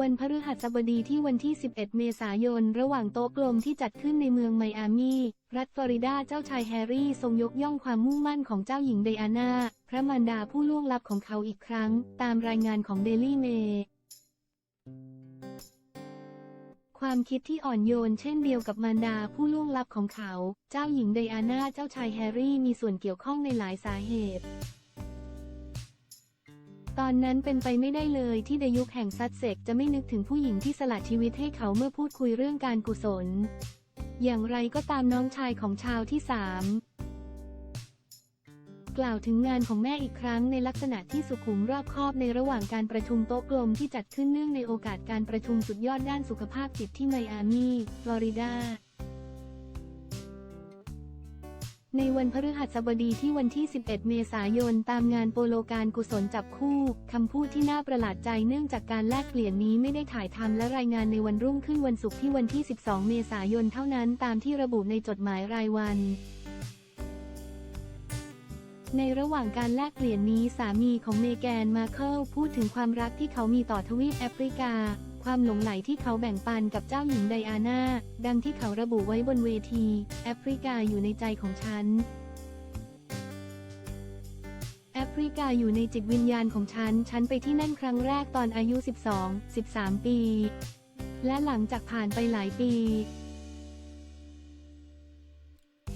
วันพฤหัสบดีที่วันที่ 11 เมษายน ระหว่างโต๊ะกลมที่จัดขึ้นในเมืองไมอามี รัฐฟลอริดา เจ้าชายแฮร์รี่ทรงยกย่องความมุ่งมั่นของเจ้าหญิงไดอาน่า พระมารดาผู้ล่วงลับของเขาอีกครั้ง ตามรายงานของเดลี่เมย์ความคิดที่อ่อนโยนเช่นเดียวกับมารดาผู้ล่วงลับของเขา เจ้าหญิงไดอาน่า เจ้าชายแฮร์รี่มีส่วนเกี่ยวข้องในหลายสาเหตุ ตอนนั้นเป็นไปไม่ได้เลยที่ดยุคแห่งซัดเซกจะไม่นึกถึงผู้หญิงที่สละชีวิตให้เขาเมื่อพูดคุยเรื่องการกุศล อย่างไรก็ตามน้องชายของชาวที่สามกล่าวถึงงานของแม่อีกครั้งในลักษณะที่สุขุมรอบคอบในระหว่างการประชุมโต๊ะกลมที่จัดขึ้นเนื่องในโอกาสการประชุมสุดยอดด้านสุขภาพจิตที่ไมอามี ฟลอริดา ในวันพฤหัสบดีที่วันที่ 11 เมษายน ตามงานโปโลการกุศลจับคู่คำพูดที่น่าประหลาดใจเนื่องจากการแลกเปลี่ยนนี้ไม่ได้ถ่ายทำและรายงานในวันรุ่งขึ้นวันศุกร์ที่วันที่ 12 เมษายนเท่านั้นตามที่ระบุในจดหมายรายวันในระหว่างการแลกเปลี่ยนนี้สามีของเมแกนมาเคิลพูดถึงความรักที่เขามีต่อทวีปแอฟริกาความหลงไหลที่เขาแบ่งปันกับเจ้าหญิงไดอาน่า ดังที่เขาระบุไว้บนเวที แอฟริกาอยู่ในใจของฉัน แอฟริกาอยู่ในจิตวิญญาณของฉัน ฉันไปที่นั่นครั้งแรกตอนอายุ 12 13 ปี และหลังจากผ่านไปหลายปี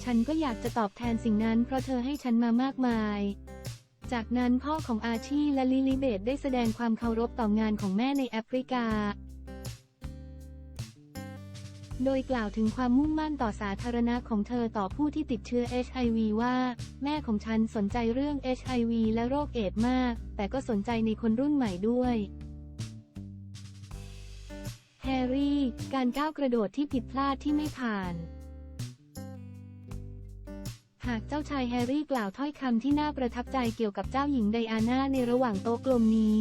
ฉันก็อยากจะตอบแทนสิ่งนั้นเพราะเธอให้ฉันมามากมาย จากนั้นพ่อของอาชีและลิลิเบตได้แสดงความเคารพต่องานของแม่ในแอฟริกา โดยกล่าวถึงความมุ่งมั่นต่อสาธารณะของเธอต่อผู้ที่ติดเชื้อ HIV ว่า แม่ของฉันสนใจเรื่อง HIV และโรคเอดส์มาก แต่ก็สนใจในคนรุ่นใหม่ด้วยแฮร์รี่ การก้าวกระโดดที่ผิดพลาดที่ไม่ผ่านากเจ้าชายแฮร์รี่กล่าวถ้อยคำที่น่าประทับใจเกี่ยวกับเจ้าหญิงไดอาน่าในระหว่างโต๊ะกลมนี้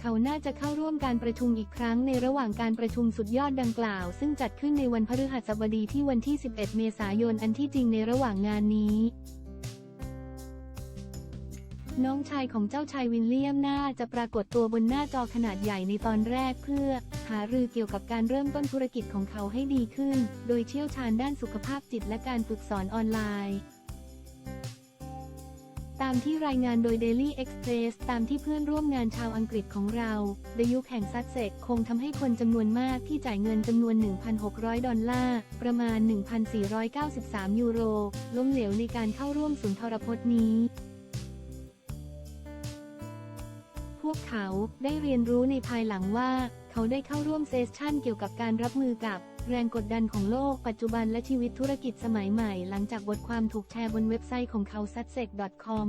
เขาน่าจะเข้าร่วมการประชุมอีกครั้งในระหว่างการประชุมสุดยอดดังกล่าว ซึ่งจัดขึ้นในวันพฤหัสบดีที่วันที่ 11 เมษายนอันที่จริงในระหว่างงานนี้ น้องชายของเจ้าชายวิลเลียมน่าจะปรากฏตัวบนหน้าจอขนาดใหญ่ในตอนแรกเพื่อ หารือเกี่ยวกับการเริ่มต้นธุรกิจของเขาให้ดีขึ้น โดยเชี่ยวชาญด้านสุขภาพจิตและการฝึกสอนออนไลน์ตามที่รายงานโดย Daily Express ตามที่เพื่อนร่วมงานชาวอังกฤษของเรา ในยุคแห่งซัดเซกคงทำให้คนจำนวนมากที่จ่ายเงินจำนวน 1,600 ดอลลาร์ ประมาณ 1,493 ยูโร ล้มเหลวในการเข้าร่วมศูนย์ทรพจน์นี้ วกเขาได้เรียนรู้ในภายหลังว่า เขาได้เข้าร่วมเซสชั่นเกี่ยวกับการรับมือกับแรงกดดันของโลกปัจจุบันและชีวิตธุรกิจสมัยใหม่ หลังจากบทความถูกแชร์บนเว็บไซต์ของเขา success.com